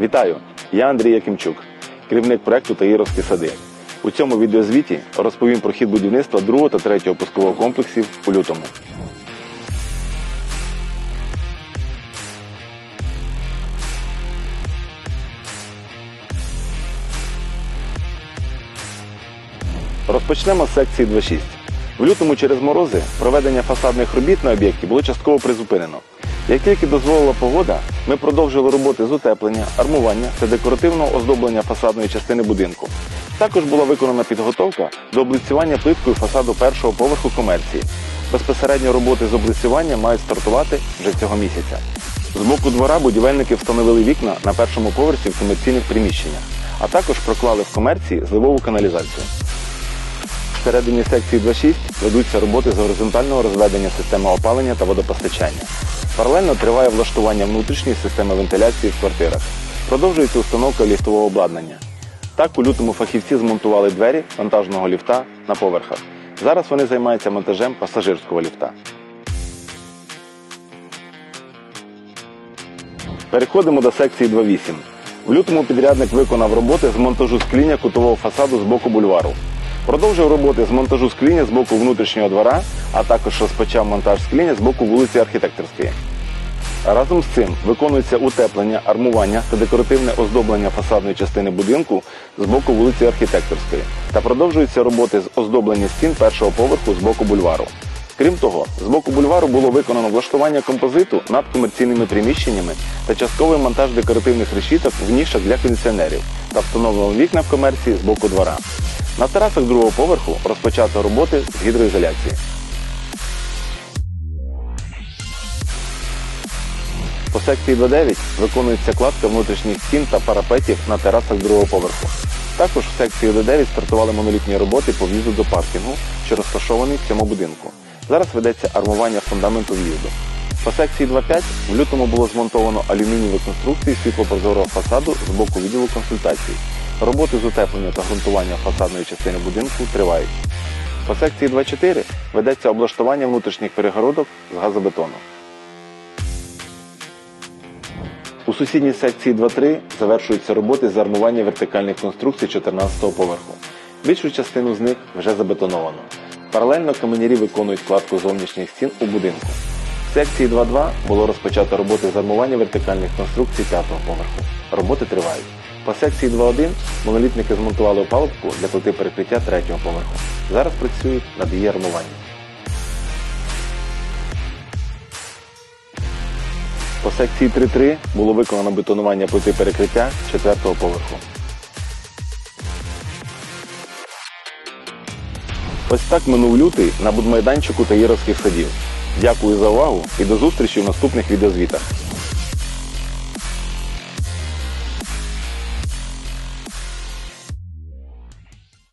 Вітаю! Я Андрій Якимчук, керівник проекту Таїровські сади. У цьому відеозвіті розповім про хід будівництва другого та третього пускового комплексів у лютому. Розпочнемо з секції 2.6. В лютому через морози проведення фасадних робіт на об'єкті було частково призупинено. Як тільки дозволила погода, ми продовжили роботи з утеплення, армування та декоративного оздоблення фасадної частини будинку. Також була виконана підготовка до облицювання плиткою фасаду першого поверху комерції. Безпосередньо роботи з облицювання мають стартувати вже цього місяця. З боку двора будівельники встановили вікна на першому поверсі в комерційних приміщеннях, а також проклали в комерції зливову каналізацію. Всередині секції 2.6 ведуться роботи з горизонтального розведення системи опалення та водопостачання. Паралельно триває влаштування внутрішньої системи вентиляції в квартирах. Продовжується установка ліфтового обладнання. Так, у лютому фахівці змонтували двері вантажного ліфта на поверхах. Зараз вони займаються монтажем пасажирського ліфта. Переходимо до секції 2.8. В лютому підрядник виконав роботи з монтажу скління кутового фасаду з боку бульвару. Продовжив роботи з монтажу скління з боку внутрішнього двора, а також розпочав монтаж скління з боку вулиці Архітекторської. Разом з цим виконується утеплення, армування та декоративне оздоблення фасадної частини будинку з боку вулиці Архітекторської та продовжуються роботи з оздоблення стін першого поверху з боку бульвару. Крім того, з боку бульвару було виконано влаштування композиту над комерційними приміщеннями та частковий монтаж декоративних решіток в нішах для кондиціонерів та встановлено вікна в комерції з боку двора. На терасах другого поверху розпочато роботи з гідроізоляції. По секції 2.9 виконується кладка внутрішніх стін та парапетів на терасах другого поверху. Також в секції 2.9 стартували монолітні роботи по в'їзду до паркінгу, що розташований в цьому будинку. Зараз ведеться армування фундаменту в'їзду. По секції 2.5 в лютому було змонтовано алюмінієві конструкції світлопрозорого фасаду з боку відділу консультацій. Роботи з утеплення та ґрунтування фасадної частини будинку тривають. По секції 2.4 ведеться облаштування внутрішніх перегородок з газобетону. У сусідній секції 2.3 завершуються роботи з армування вертикальних конструкцій 14-го поверху. Більшу частину з них вже забетоновано. Паралельно каменярі виконують кладку зовнішніх стін у будинку. В секції 2.2 було розпочато роботи з армування вертикальних конструкцій 5-го поверху. Роботи тривають. По секції 2.1 монолітники змонтували опалубку для плити перекриття 3-го поверху. Зараз працюють над її армуванням. По секції 3.3 було виконано бетонування плити перекриття 4-го поверху. Ось так минув лютий на будмайданчику Таїровських садів. Дякую за увагу і до зустрічі в наступних відеозвітах.